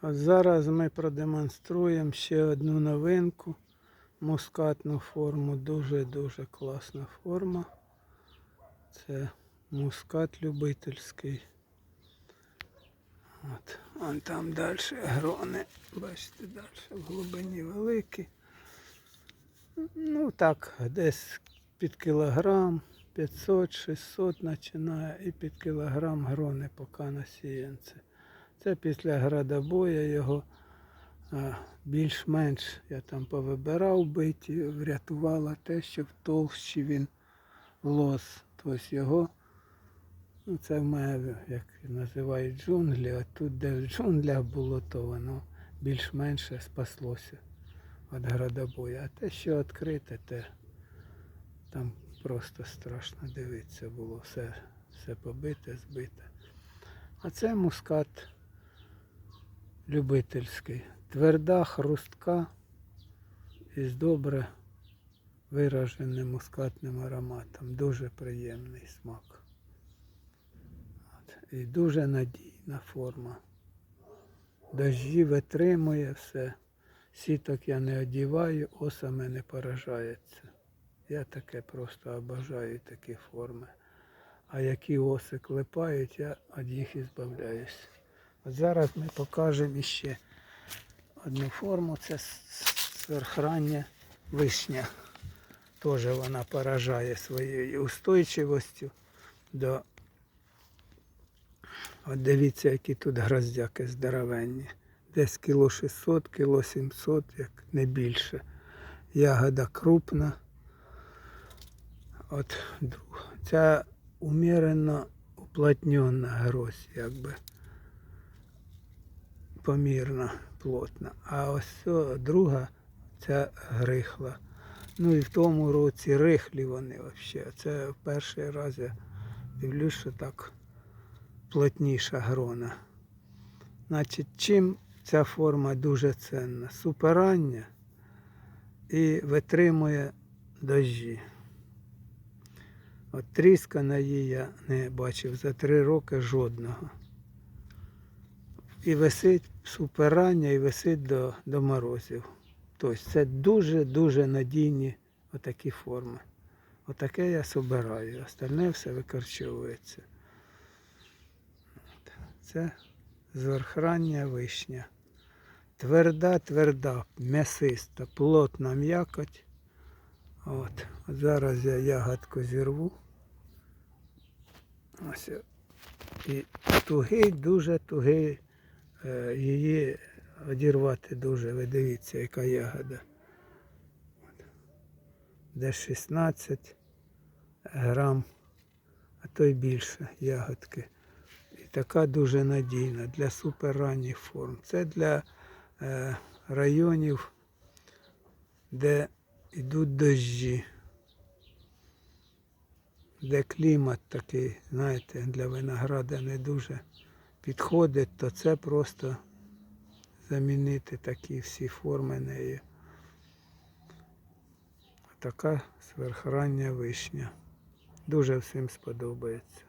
А зараз ми продемонструємо ще одну новинку. Мускатну форму. Дуже-дуже класна форма. Це мускат любительський. От. Вон там далі грони. Бачите, далі в глибині великі. Ну так, десь під кілограм, 500-600 починає і під кілограм грони поки на. Це після градобоя його більш-менш я там повибирав биті, врятувало те, що в він лос. Тобто його, ну це в мене, як називають джунглі, а тут де в джунглях було, то воно більш-менше спаслося від градобою. А те, що відкрите, те там просто страшно дивитися було. Все, все побите, збите. А це мускат любительський. Тверда, хрустка із добре вираженим мускатним ароматом. Дуже приємний смак. От. І дуже надійна форма. Дожді витримує все. Сіток я не одіваю, осами не поражається. Я таке просто обожаю такі форми. А які оси клепають, я від їх і. Зараз ми покажемо ще одну форму. Це сверхрання вишня. Теж вона поражає своєю устойчивостю до. От дивіться, які тут гроздяки здоровенні. Десь кіло 600, кіло 700, як не більше. Ягода крупна. От друга. Ця умірено уплотнена грозь, якби помірна, плотна. А ось друга ця грихла. Ну і в тому році рихлі вони взагалі. Це в перший раз я дивлюсь, що так плотніша грона. Значить, чим ця форма дуже ценна? Суперання і витримує дощі. От тріска на її я не бачив за три роки жодного. І висить суперання і висить до, до морозів. Тобто це дуже-дуже надійні отакі форми. Отаке я собираю, остальне все викорчовується. Це зверхрання вишня. Тверда, тверда, м'ясиста, плотна м'якоть. От. От зараз я ягодку зірву. Ось. І тугий, дуже тугий. Е, Її одірвати дуже. Ви дивіться, яка ягода. Десь 16 грам, а то й більше ягодки. І така дуже надійна для суперранніх форм. Це для е, районів, де йдуть дощі, де клімат такий, знаєте, для винограда не дуже підходить, то це просто замінити такі всі форми неї. Така сверхрання вишня. Дуже всім сподобається.